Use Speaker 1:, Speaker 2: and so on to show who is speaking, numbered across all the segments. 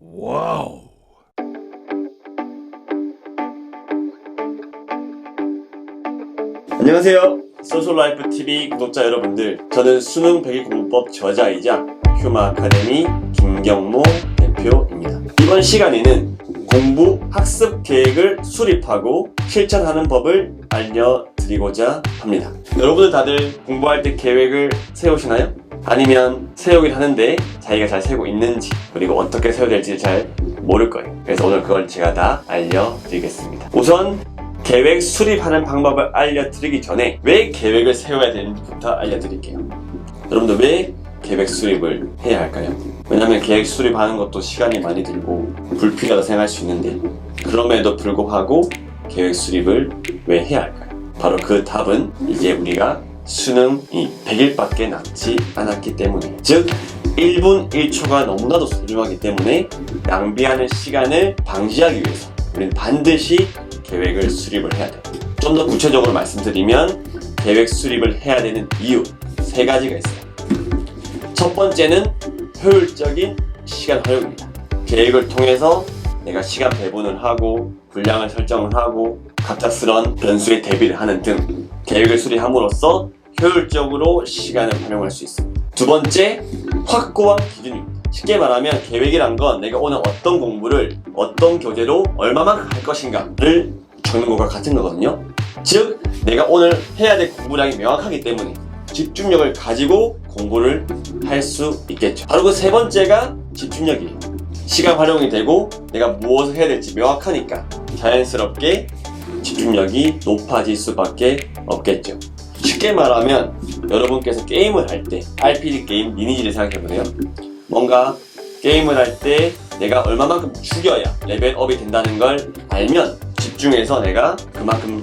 Speaker 1: 와우.
Speaker 2: 안녕하세요. 소셜라이프 TV 구독자 여러분들. 저는 수능 백일 공부법 저자이자 휴마 아카데미 김경모 대표입니다. 이번 시간에는 공부 학습 계획을 수립하고 실천하는 법을 알려드리고자 합니다. 여러분들 다들 공부할 때 계획을 세우시나요? 아니면 세우긴 하는데 자기가 잘 세우고 있는지 그리고 어떻게 세워야 될지 잘 모를 거예요. 그래서 오늘 그걸 제가 다 알려드리겠습니다. 우선 계획 수립하는 방법을 알려드리기 전에 왜 계획을 세워야 되는지부터 알려드릴게요. 여러분들 왜 계획 수립을 해야 할까요? 왜냐면 계획 수립하는 것도 시간이 많이 들고 불필요하다 생각할 수 있는데 그럼에도 불구하고 계획 수립을 왜 해야 할까요? 바로 그 답은 이제 우리가 수능이 100일밖에 남지 않았기 때문에 즉 1분 1초가 너무나도 소중하기 때문에 낭비하는 시간을 방지하기 위해서 우리는 반드시 계획을 수립을 해야 돼요. 좀 더 구체적으로 말씀드리면 계획 수립을 해야 되는 이유 세 가지가 있어요. 첫 번째는 효율적인 시간 활용입니다. 계획을 통해서 내가 시간 배분을 하고 분량을 설정을 하고 갑작스런 변수에 대비를 하는 등 계획을 수립함으로써 효율적으로 시간을 활용할 수 있습니다. 두 번째, 확고한 기준입니다. 쉽게 말하면 계획이란 건 내가 오늘 어떤 공부를 어떤 교재로 얼마만큼 할 것인가를 적는 것과 같은 거거든요. 즉, 내가 오늘 해야 될 공부량이 명확하기 때문에 집중력을 가지고 공부를 할 수 있겠죠. 바로 그 세 번째가 집중력이에요. 시간 활용이 되고 내가 무엇을 해야 될지 명확하니까 자연스럽게 집중력이 높아질 수밖에 없겠죠. 쉽게 말하면 여러분께서 게임을 할 때 RPG 게임 리니지를 생각해보세요. 뭔가 게임을 할 때 내가 얼마만큼 죽여야 레벨업이 된다는 걸 알면 집중해서 내가 그만큼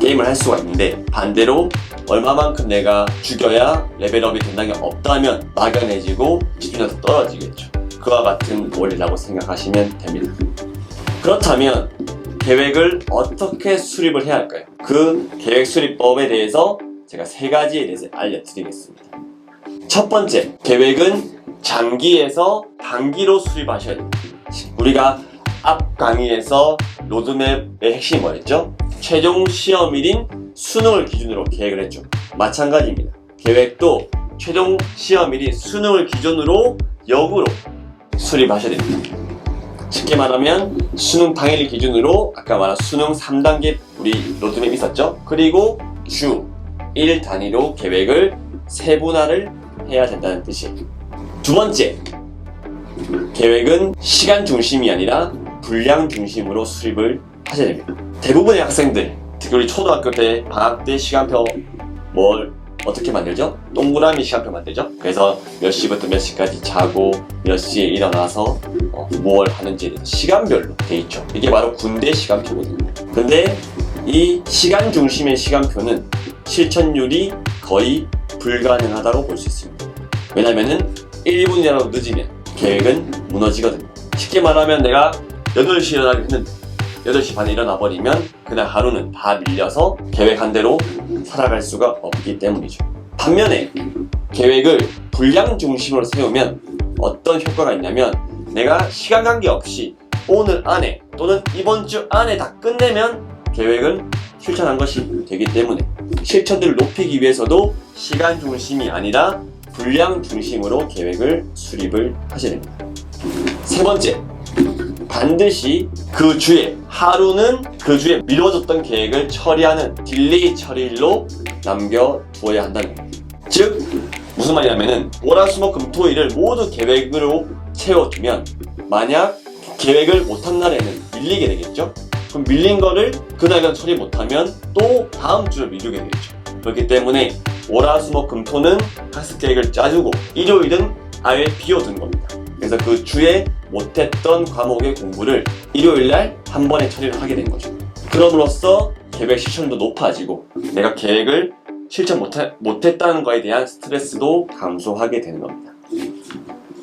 Speaker 2: 게임을 할 수가 있는데 반대로 얼마만큼 내가 죽여야 레벨업이 된다는 게 없다면 막연해지고 집중력도 떨어지겠죠. 그와 같은 원리라고 생각하시면 됩니다. 그렇다면 계획을 어떻게 수립을 해야 할까요? 그 계획 수립법에 대해서 제가 세 가지에 대해서 알려드리겠습니다. 첫 번째, 계획은 장기에서 단기로 수립하셔야 됩니다. 우리가 앞 강의에서 로드맵의 핵심이 뭐였죠? 최종 시험일인 수능을 기준으로 계획을 했죠. 마찬가지입니다. 계획도 최종 시험일인 수능을 기준으로 역으로 수립하셔야 됩니다. 쉽게 말하면 수능 당일 기준으로 아까 말한 수능 3단계 우리 로드맵 있었죠? 그리고 주1 단위로 계획을 세분화를 해야 된다는 뜻이에요. 두 번째, 계획은 시간 중심이 아니라 분량 중심으로 수립을 하셔야 됩니다. 대부분의 학생들, 특히 우리 초등학교 때 방학 때 시간표 뭘 어떻게 만들죠? 동그라미 시간표 만들죠? 그래서 몇 시부터 몇 시까지 자고 몇 시에 일어나서 어, 무엇 하는지에 대해서 시간별로 돼 있죠. 이게 바로 군대 시간표거든요. 근데 이 시간 중심의 시간표는 실천율이 거의 불가능하다고 볼 수 있습니다. 왜냐면은 1분이라도 늦으면 계획은 무너지거든요. 쉽게 말하면 내가 8시에 일어나기로 했는데 8시 반에 일어나 버리면 그날 하루는 다 밀려서 계획한 대로 살아갈 수가 없기 때문이죠. 반면에 계획을 분량 중심으로 세우면 어떤 효과가 있냐면 내가 시간 관계 없이 오늘 안에 또는 이번 주 안에 다 끝내면 계획은 실천한 것이 되기 때문에 실천들을 높이기 위해서도 시간 중심이 아니라 분량 중심으로 계획을 수립을 하셔야 됩니다. 세 번째, 반드시 그 주에 하루는 그 주에 미뤄졌던 계획을 처리하는 딜레이 처리일로 남겨두어야 한다는 겁니다. 즉 무슨 말이냐면은 월화수목금토일을 모두 계획으로 채워두면 만약 계획을 못한 날에는 밀리게 되겠죠. 그럼 밀린 거를 그날간 처리 못하면 또 다음 주를 미루게 되겠죠. 그렇기 때문에 월화수목금토는 학습 계획을 짜주고 일요일은 아예 비워둔 겁니다. 그래서 그 주에 못했던 과목의 공부를 일요일 날 한 번에 처리를 하게 된 거죠. 그럼으로써 계획 실천도 높아지고 내가 계획을 실천 못했다는 거에 대한 스트레스도 감소하게 되는 겁니다.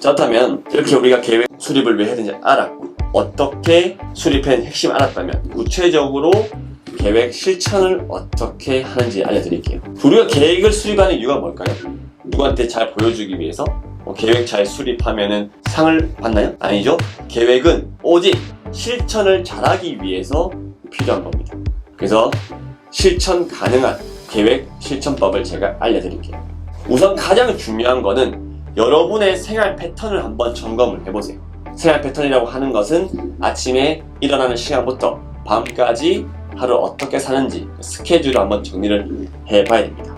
Speaker 2: 그렇다면 이렇게 우리가 계획 수립을 왜 해야 되는지 알았고 어떻게 수립한 핵심 알았다면 구체적으로 계획 실천을 어떻게 하는지 알려드릴게요. 우리가 계획을 수립하는 이유가 뭘까요? 누구한테 잘 보여주기 위해서? 뭐 계획 잘 수립하면은 상을 받나요? 아니죠. 계획은 오직 실천을 잘하기 위해서 필요한 겁니다. 그래서 실천 가능한 계획 실천법을 제가 알려드릴게요. 우선 가장 중요한 거는 여러분의 생활 패턴을 한번 점검을 해보세요. 생활 패턴이라고 하는 것은 아침에 일어나는 시간부터 밤까지 하루 어떻게 사는지 스케줄을 한번 정리를 해봐야 됩니다.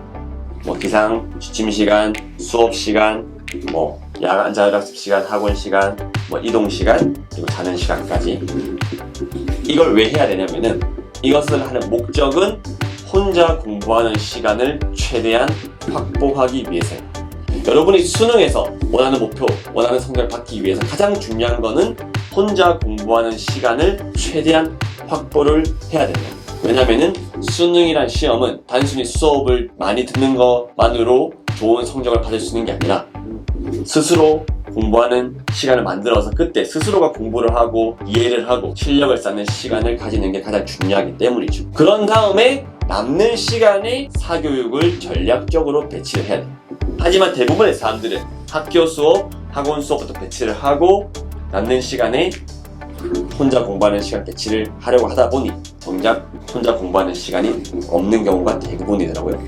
Speaker 2: 뭐 기상, 취침 시간, 수업 시간, 뭐 야간 자율학습 시간, 학원 시간, 뭐 이동 시간, 그리고 자는 시간까지 이걸 왜 해야 되냐면은 이것을 하는 목적은 혼자 공부하는 시간을 최대한 확보하기 위해서예요. 여러분이 수능에서 원하는 목표, 원하는 성적을 받기 위해서 가장 중요한 거는 혼자 공부하는 시간을 최대한 확보를 해야 됩니다. 왜냐면은 수능이란 시험은 단순히 수업을 많이 듣는 것만으로 좋은 성적을 받을 수 있는 게 아니라 스스로 공부하는 시간을 만들어서 그때 스스로가 공부를 하고 이해를 하고 실력을 쌓는 시간을 가지는 게 가장 중요하기 때문이죠. 그런 다음에 남는 시간에 사교육을 전략적으로 배치를 해야 돼요. 하지만 대부분의 사람들은 학교 수업, 학원 수업부터 배치를 하고 남는 시간에 혼자 공부하는 시간 배치를 하려고 하다 보니 정작 혼자 공부하는 시간이 없는 경우가 대부분이더라고요.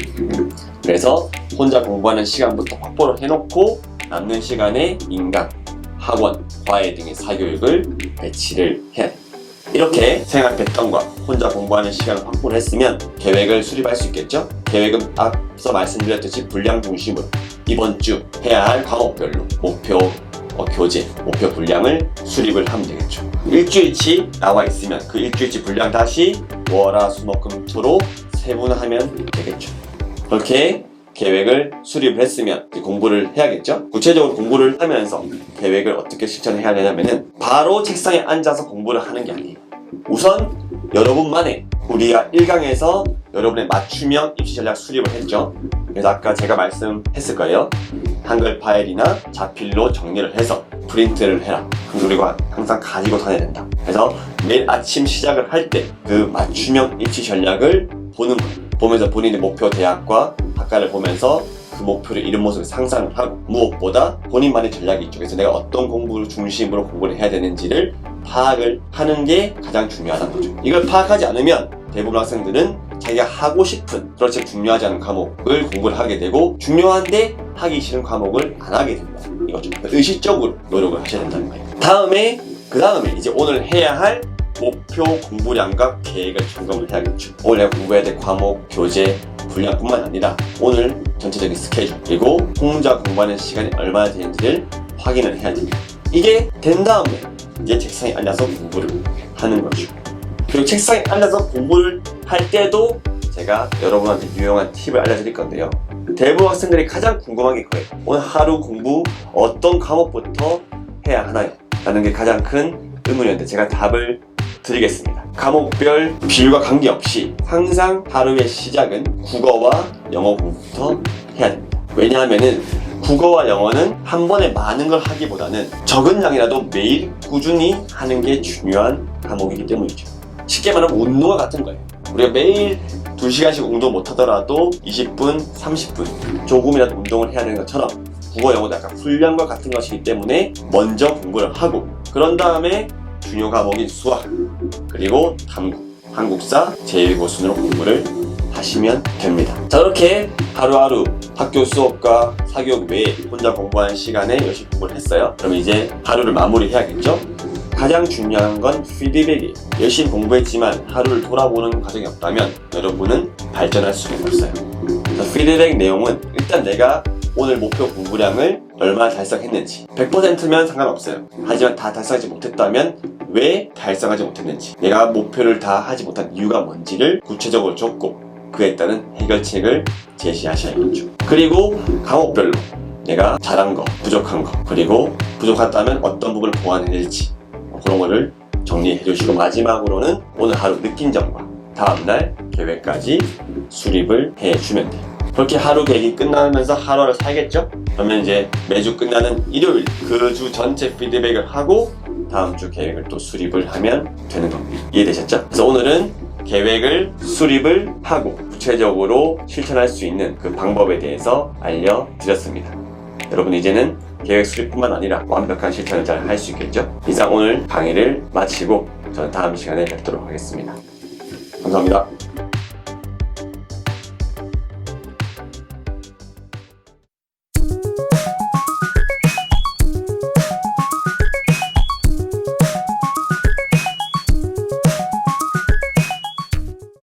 Speaker 2: 그래서 혼자 공부하는 시간부터 확보를 해놓고 남는 시간에 인강, 학원, 과외 등의 사교육을 배치를 됩니다. 이렇게 생활 패턴과 혼자 공부하는 시간을 확보를 했으면 계획을 수립할 수 있겠죠? 계획은 앞서 말씀드렸듯이 분량 중심으로 이번 주 해야 할 과목별로 목표 어, 교재, 목표 분량을 수립을 하면 되겠죠. 일주일치 나와 있으면 그 일주일치 분량 다시 월화 수목금 토로 세분화하면 되겠죠. 그렇게 계획을 수립을 했으면 공부를 해야겠죠. 구체적으로 공부를 하면서 계획을 어떻게 실천해야 되냐면은 바로 책상에 앉아서 공부를 하는 게 아니에요. 우선 여러분만의 우리가 1강에서 여러분의 맞춤형 입시 전략 수립을 했죠. 그래서 아까 제가 말씀했을 거예요. 한글 파일이나 자필로 정리를 해서 프린트를 해라. 그리고 항상 가지고 다녀야 된다. 그래서 매일 아침 시작을 할 때 그 맞춤형 입시 전략을 보는 거예요. 보면서 본인의 목표 대학과 학과를 보면서 그 목표를 이룬 모습을 상상을 하고 무엇보다 본인만의 전략이. 그래서 내가 어떤 공부를 중심으로 공부를 해야 되는지를 파악을 하는 게 가장 중요하다는 거죠. 이걸 파악하지 않으면 대부분 학생들은 자기가 하고 싶은 그렇지 중요하지 않은 과목을 공부를 하게 되고 중요한데 하기 싫은 과목을 안 하게 된다. 이거죠. 의식적으로 노력을 하셔야 된다는 거예요. 다음에 그 다음에 이제 오늘 해야 할 목표 공부량과 계획을 점검을 해야겠죠. 오늘 내가 공부해야 될 과목, 교재, 분량뿐만 아니라 오늘 전체적인 스케줄 그리고 혼자 공부하는 시간이 얼마나 되는지를 확인을 해야 됩니다. 이게 된 다음에 이제 책상에 앉아서 공부를 하는 거죠. 그리고 책상에 앉아서 공부를 할 때도 제가 여러분한테 유용한 팁을 알려드릴 건데요. 대부분 학생들이 가장 궁금한 게 그거예요. 오늘 하루 공부 어떤 과목부터 해야 하나요? 라는 게 가장 큰 의문이었는데 제가 답을 드리겠습니다. 과목별 비율과 관계없이 항상 하루의 시작은 국어와 영어 공부부터 해야 됩니다. 왜냐하면은 국어와 영어는 한 번에 많은 걸 하기보다는 적은 양이라도 매일 꾸준히 하는 게 중요한 과목이기 때문이죠. 쉽게 말하면 운동과 같은 거예요. 우리가 매일 2시간씩 운동 못 하더라도 20분, 30분 조금이라도 운동을 해야 되는 것처럼 국어, 영어도 약간 훈련과 같은 것이기 때문에 먼저 공부를 하고 그런 다음에 중요 과목인 수학 그리고 탐구, 한국사, 제1고 순으로 공부를 하시면 됩니다. 자 이렇게 하루하루 학교 수업과 사교육 외에 혼자 공부하는 시간에 열심히 공부를 했어요. 그럼 이제 하루를 마무리해야겠죠? 가장 중요한 건 피드백이에요. 열심히 공부했지만 하루를 돌아보는 과정이 없다면 여러분은 발전할 수가 없어요. 피드백 내용은 일단 내가 오늘 목표 공부량을 얼마나 달성했는지 100%면 상관없어요. 하지만 다 달성하지 못했다면 왜 달성하지 못했는지 내가 목표를 다 하지 못한 이유가 뭔지를 구체적으로 적고 그에 따른 해결책을 제시하셔야 겠죠. 그리고 과목별로 내가 잘한 거, 부족한 거, 그리고 부족하다면 어떤 부분을 보완해야 될지 뭐 그런 거를 정리해 주시고 마지막으로는 오늘 하루 느낀 점과 다음날 계획까지 수립을 해 주면 돼요. 그렇게 하루 계획이 끝나면서 하루를 살겠죠? 그러면 이제 매주 끝나는 일요일 그 주 전체 피드백을 하고 다음 주 계획을 또 수립을 하면 되는 겁니다. 이해되셨죠? 그래서 오늘은 계획을 수립을 하고 구체적으로 실천할 수 있는 그 방법에 대해서 알려드렸습니다. 여러분 이제는 계획 수립뿐만 아니라 완벽한 실천을 잘 할 수 있겠죠? 이상 오늘 강의를 마치고 저는 다음 시간에 뵙도록 하겠습니다. 감사합니다.